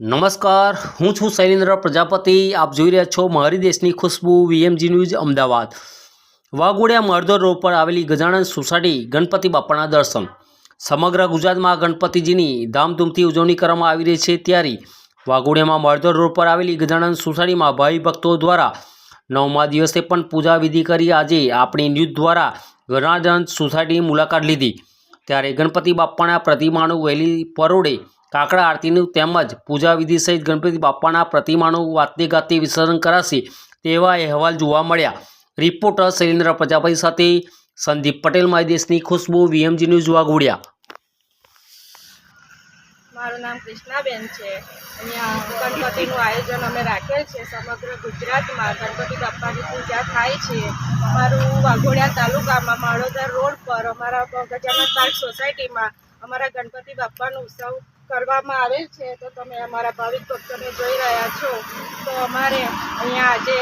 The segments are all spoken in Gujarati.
નમસ્કાર, હું છું શૈલેન્દ્ર પ્રજાપતિ. આપ જોઈ રહ્યા છો મારી દેશની ખુશ્બુ, વીએમજી ન્યૂઝ, અમદાવાદ. વાઘોડિયા મરધર રોડ પર આવેલી ગજાનંદ સોસાયટી ગણપતિ બાપાના દર્શન. સમગ્ર ગુજરાતમાં ગણપતિજીની ધામધૂમથી ઉજવણી કરવામાં આવી રહી છે. ત્યારે વાઘોડિયામાં મરધર રોડ પર આવેલી ગજાનંદ સોસાયટીમાં ભાઈ ભક્તો દ્વારા નવમા દિવસે પણ પૂજા વિધિ કરી આજે આપણી ન્યૂઝ દ્વારા ગજાનંદ સોસાયટીની મુલાકાત લીધી. ત્યારે ગણપતિ બાપાના પ્રતિમાનું વહેલી પરોડે કાકડા આરતીનું તેમજ પૂજા વિધિ સહિત ગણપતિ બાપાના પ્રતિમાનું વાતની ગાતે વિસર્જન કરાશે તેવા અહેવાલ જોવા મળ્યા. રિપોર્ટર શૈલેન્દ્ર પ્રજાપતિ સાથે સંદીપ પટેલ, માય દેશની ખુશ્બુ, વીએમજી ન્યૂઝ વાઘોડિયા. મારું નામ કૃષ્ણાબેન છે. અહીંયા ગણપતિનું આયોજન અમે રાખેલ છે. સમગ્ર ગુજરાતમાં ગણપતિ બાપ્પાની પૂજા થાય છે. અમારું વાઘોડિયા તાલુકામાં માળોદર રોડ પર અમારા ગજાનંદ પાર્ક સોસાયટીમાં અમારા ગણપતિ બાપ્પાનો ઉત્સવ કરવામાં આવેલ છે તો તમે અમારા ભાવિક ભક્તોને જોઈ રહ્યા છો. તો અમારે અહીંયા આજે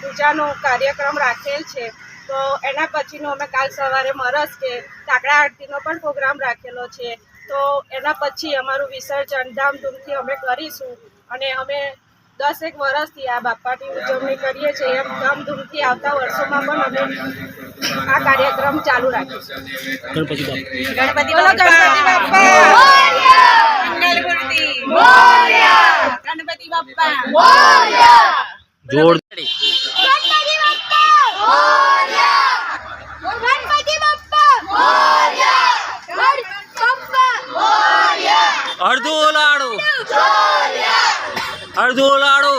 પૂજાનો કાર્યક્રમ રાખેલ છે. તો એના પછીનો અમે કાલ સવારે મરસ કે કાકડા આરતીનો પણ પ્રોગ્રામ રાખેલો છે. તો એના પછી અમારું વિસર્જન ધામધૂમથી અમે કરીશું અને અમે દસેક વર્ષથી આ બાપાની ઉજવણી કરીએ છીએ. એમ ધામધૂમથી આવતા વર્ષોમાં પણ અમે આ કાર્યક્રમ ચાલુ રાખીશું. ગણપતિ ગણપતિ મોરયા અડધો લાડુ અડધો લાડુ